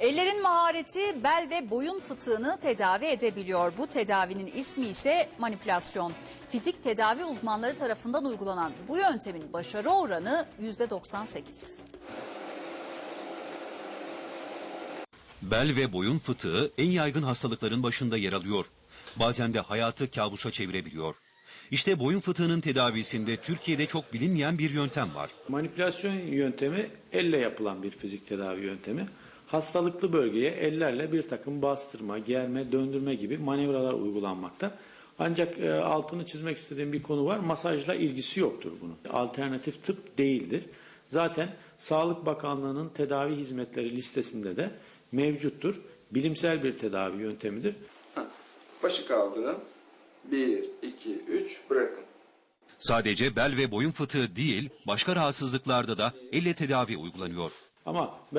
Ellerin mahareti bel ve boyun fıtığını tedavi edebiliyor. Bu tedavinin ismi ise manipülasyon. Fizik tedavi uzmanları tarafından uygulanan bu yöntemin başarı oranı %98. Bel ve boyun fıtığı en yaygın hastalıkların başında yer alıyor. Bazen de hayatı kabusa çevirebiliyor. İşte boyun fıtığının tedavisinde Türkiye'de çok bilinmeyen bir yöntem var. Manipülasyon yöntemi elle yapılan bir fizik tedavi yöntemi. Hastalıklı bölgeye ellerle bir takım bastırma, germe, döndürme gibi manevralar uygulanmakta. Ancak e, altını çizmek istediğim bir konu var. Masajla ilgisi yoktur bunun. Alternatif tıp değildir. Zaten Sağlık Bakanlığı'nın tedavi hizmetleri listesinde de mevcuttur. Bilimsel bir tedavi yöntemidir. Başı kaldırın. 1, 2, 3 bırakın. Sadece bel ve boyun fıtığı değil, başka rahatsızlıklarda da elle tedavi uygulanıyor. Ama ben